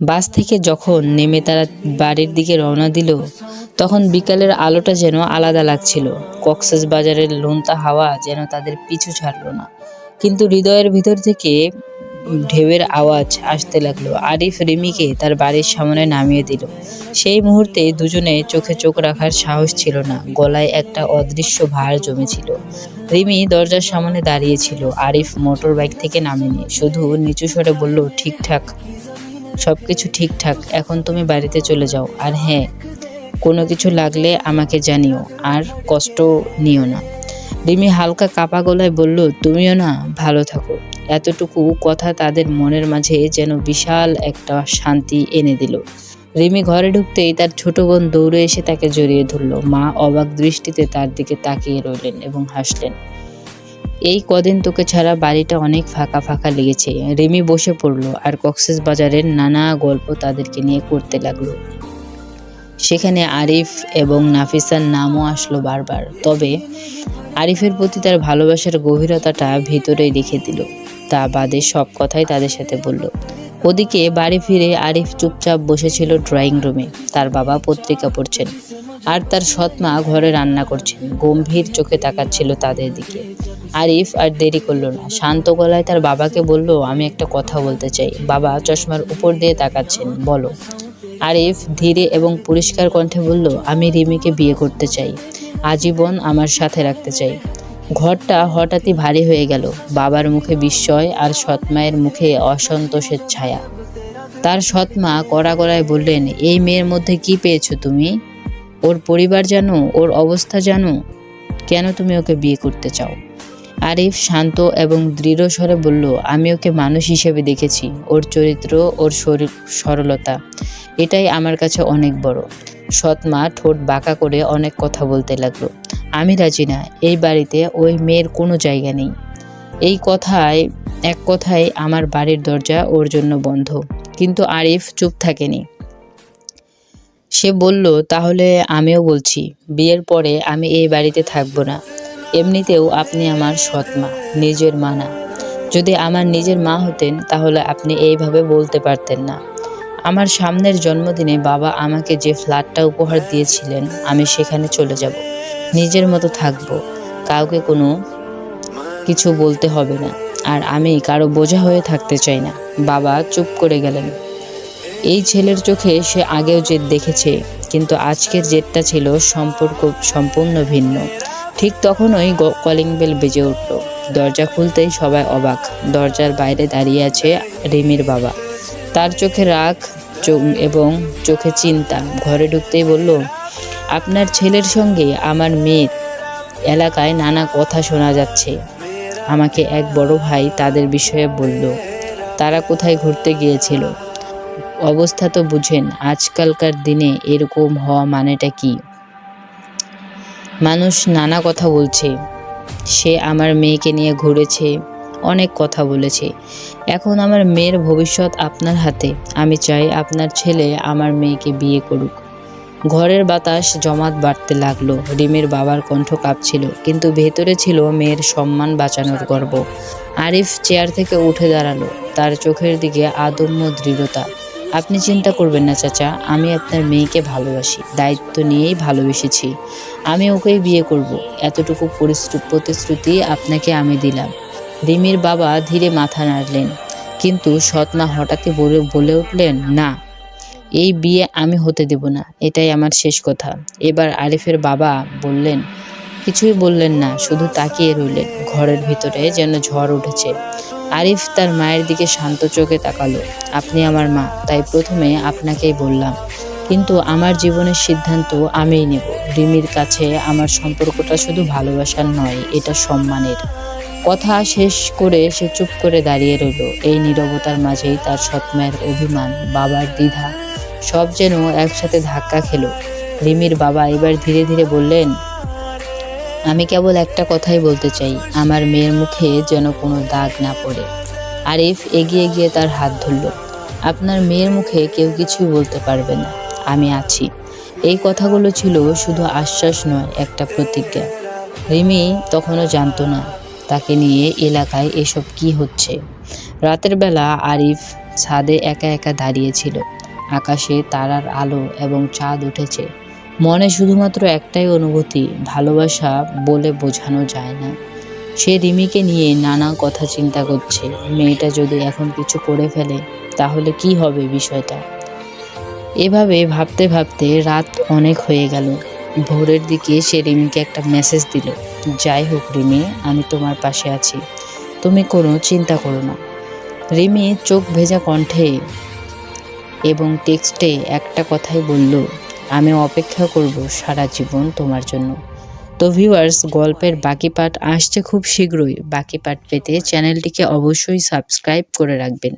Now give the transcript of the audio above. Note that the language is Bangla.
বাস থেকে যখন নেমে তারা বাড়ির দিকে রওনা দিল, তখন বিকালের আলোটা যেন আলাদা লাগছিল। কক্সেস বাজারের লোনতা হাওয়া যেন তাদের পিছু ছাড়লো না। কিন্তু হৃদয়ের ভিতর থেকে ঢেউয়ের আওয়াজ আসতে লাগল। আরিফ রিমিকে তার বাড়ির সামনে নামিয়ে দিল। সেই মুহূর্তে দুজনে চোখে চোখ রাখার সাহস ছিল না। গলায় একটা অদৃশ্য ভার জমেছিল। রিমি দরজার সামনে দাঁড়িয়েছিল আরিফ মোটর বাইক থেকে নামেনি। শুধু নিচু স্বরে বলল, ঠিকঠাক। সবকিছু ঠিকঠাক, এখন তুমি বাড়িতে চলে যাও। আর হ্যাঁ কোনো কিছু লাগলে আমাকে জানিও, আর কষ্ট নিও না। রিমি হালকা কাপা গলায় বলল, তুমিও না, ভালো থাকো। এতটুকু কথা তাদের মনের মাঝে যেন বিশাল একটা শান্তি এনে দিল। রিমি ঘরে ঢুকতেই তার ছোট বোন দৌড়ে এসে তাকে জড়িয়ে ধরল। মা অবাক দৃষ্টিতে তার দিকে তাকিয়ে রইলেন এবং হাসলেন। এই কদিন তোকে ছাড়া বাড়িটা অনেক ফাঁকা ফাঁকা লেগেছে। রেমি বসে পড়ল আর কক্সেস বাজারের নানা গল্প তাদেরকে নিয়ে করতে লাগল। সেখানে আরিফ এবং নাফিসার নামও আসলো বারবার, তবে আরিফের প্রতি তার ভালোবাসার গভীরতাটা ভিতরেই রেখে দিল। তা বাদে সব কথাই তাদের সাথে বলল। ওদিকে বাড়ি ফিরে আরিফ চুপচাপ বসেছিল ড্রয়িং রুমে। তার বাবা পত্রিকা পড়ছেন আর তার সৎমা ঘরে রান্না করছেন। গম্ভীর চোখে তাকাচ্ছিল তাদের দিকে। আরিফ আর দেরি করল না। শান্ত গলায় তার বাবাকে বলল, আমি একটা কথা বলতে চাই। বাবা চশমার উপর দিয়ে তাকাচ্ছেন। বলো। আরিফ ধীরে এবং পরিষ্কার কণ্ঠে বলল, আমি রিমিকে বিয়ে করতে চাই। আজীবন আমার সাথে রাখতে চাই। ঘরটা হঠাৎই ভারী হয়ে গেল। বাবার মুখে বিস্ময় আর সৎমায়ের মুখে অসন্তোষের ছায়া। তার সৎমা কড়া গলায় বললেন, এই মেয়ের মধ্যে কি পেয়েছ তুমি? ওর পরিবার জানো? ওর অবস্থা জানো? কেন তুমি ওকে বিয়ে করতে চাও? আরিফ শান্ত এবং দৃঢ় স্বরে বলল, আমি ওকে মানুষ হিসেবে দেখেছি। ওর চরিত্র, ওর শরীর, সরলতা, এটাই আমার কাছে অনেক বড়। সৎ মা ঠোঁট বাঁকা করে অনেক কথা বলতে লাগল। আমি রাজি না, এই বাড়িতে ওই মেয়ের কোনো জায়গা নেই। এই কথায়, এক কথায় আমার বাড়ির দরজা ওর জন্য বন্ধ। কিন্তু আরিফ চুপ থাকেনি। সে বলল, তাহলে আমিও বলছি, বিয়ের পরে আমি এই বাড়িতে থাকব না। এমনিতেও আপনি আমার সৎ মা, নিজের মা না। যদি আমার নিজের মা হতেন, তাহলে আপনি এইভাবে বলতে পারতেন না। আমার সামনের জন্মদিনে বাবা আমাকে যে ফ্ল্যাটটা উপহার দিয়েছিলেন, আমি সেখানে চলে যাব। নিজের মতো থাকব। কাউকে কোনো কিছু বলতে হবে না। আর আমি কারও বোঝা হয়ে থাকতে চাই না। বাবা চুপ করে গেলেন। এই ছেলের চোখে সে আগেও জেদ দেখেছে, কিন্তু আজকের জেদটা ছিল সম্পর্ক সম্পূর্ণ ভিন্ন। ঠিক তখনই কলিং বেল বেজে উঠল। দরজা খুলতেই সবাই অবাক। দরজার বাইরে দাঁড়িয়ে আছে রিমির বাবা। তার চোখে রাগ চো- এবং চোখে চিন্তা। ঘরে ঢুকতেই বলল, আপনার ছেলের সঙ্গে আমার মেয়ের এলাকায় নানা কথা শোনা যাচ্ছে। আমাকে এক বড় ভাই তাদের বিষয়ে বলল, তারা কোথায় ঘুরতে গিয়েছিল। অবস্থা তো বুঝেন, আজকালকার দিনে এরকম হওয়া মানেটা কি? মানুষ নানা কথা বলছে। সে আমার মেয়েকে নিয়ে ঘুরেছে অনেক কথা বলেছে। এখন আমার মেয়ের ভবিষ্যৎ আপনার হাতে। আমি চাই আপনার ছেলে আমার মেয়েকে বিয়ে করুক। ঘরের বাতাস জমাট বাড়তে লাগল। রিমের বাবার কণ্ঠ কাঁপছিল, কিন্তু ভেতরে ছিল মেয়ের সম্মান বাঁচানোর গর্ব। আরিফ চেয়ার থেকে উঠে দাঁড়াল। তার চোখের দিকে আদম্য দৃঢ়তা। আপনি চিন্তা করবেন না, চাচা। আমি আপনার মেয়েকে ভালোবাসি, দায়িত্ব নিয়েই ভালোবেসেছি। আমি ওকেই বিয়ে করব। এতটুকু প্রতিশ্রুতি আপনাকে আমি দিলাম। রিমির বাবা ধীরে মাথা নাড়লেন। কিন্তু সৎমা হঠাৎই বলে বলে উঠলেন, না, এই বিয়ে আমি হতে দেব না, এটাই আমার শেষ কথা। এবার আরিফের বাবা বললেন, কিছুই বললেন না, শুধু তাকিয়ে রইলেন, ঘরের ভিতরে যেন ঝড় উঠেছে। আরিফ তার মায়ের দিকে শান্ত চোখে তাকালো, আপনি আমার মা, তাই প্রথমে আপনাকেই বললাম। কিন্তু আমার জীবনের সিদ্ধান্ত আমিই নেব। রিমির কাছে আমার সম্পর্কটা শুধু ভালোবাসার নয়, এটা সম্মানের। কথা শেষ করে সে চুপ করে দাঁড়িয়ে রইল। এই নীরবতার মাঝেই তার সৎমায়ের অভিমান, বাবার দ্বিধা, সব যেন একসাথে ধাক্কা খেলো। রিমির বাবা এবার ধীরে ধীরে বললেন, আমি কেবল একটা কথাই বলতে চাই, আমার মেয়ের মুখে যেন কোনো দাগ না পড়ে। আরিফ এগিয়ে গিয়ে তার হাত ধরল, আপনার মেয়ের মুখে কেউ কিছুই বলতে পারবে না, আমি আছি। এই কথাগুলো ছিল শুধু আশ্বাস নয়, একটা প্রতিজ্ঞা। রিমি তখনও জানতো না তাকে নিয়ে এলাকায় এসব কি হচ্ছে? রাতের বেলা আরিফ ছাদে একা একা দাঁড়িয়েছিল আকাশে তারার আলো এবং চাঁদ উঠেছে। মনে শুধুমাত্র একটাই অনুভূতি, ভালোবাসা বলে বোঝানো যায় না। সে রিমিকে নিয়ে নানা কথা চিন্তা করছে। মেয়েটা যদি এখন কিছু করে ফেলে, তাহলে কি হবে বিষয়টা? এভাবে ভাবতে ভাবতে রাত অনেক হয়ে গেল। ভোরের দিকে সে রিমিকে একটা মেসেজ দিল, যাই হোক রিমি, আমি তোমার পাশে আছি। তুমি কোনো চিন্তা করো না। রিমি চোখ ভেজা কণ্ঠে এবং টেক্সটে একটা কথাই বলল, আমি অপেক্ষা করব সারা জীবন তোমার জন্য। তো ভিউয়ার্স গল্পের বাকি পার্ট আসছে খুব শীঘ্রই। বাকি পার্ট পেতে চ্যানেলটিকে অবশ্যই সাবস্ক্রাইব করে রাখবেন।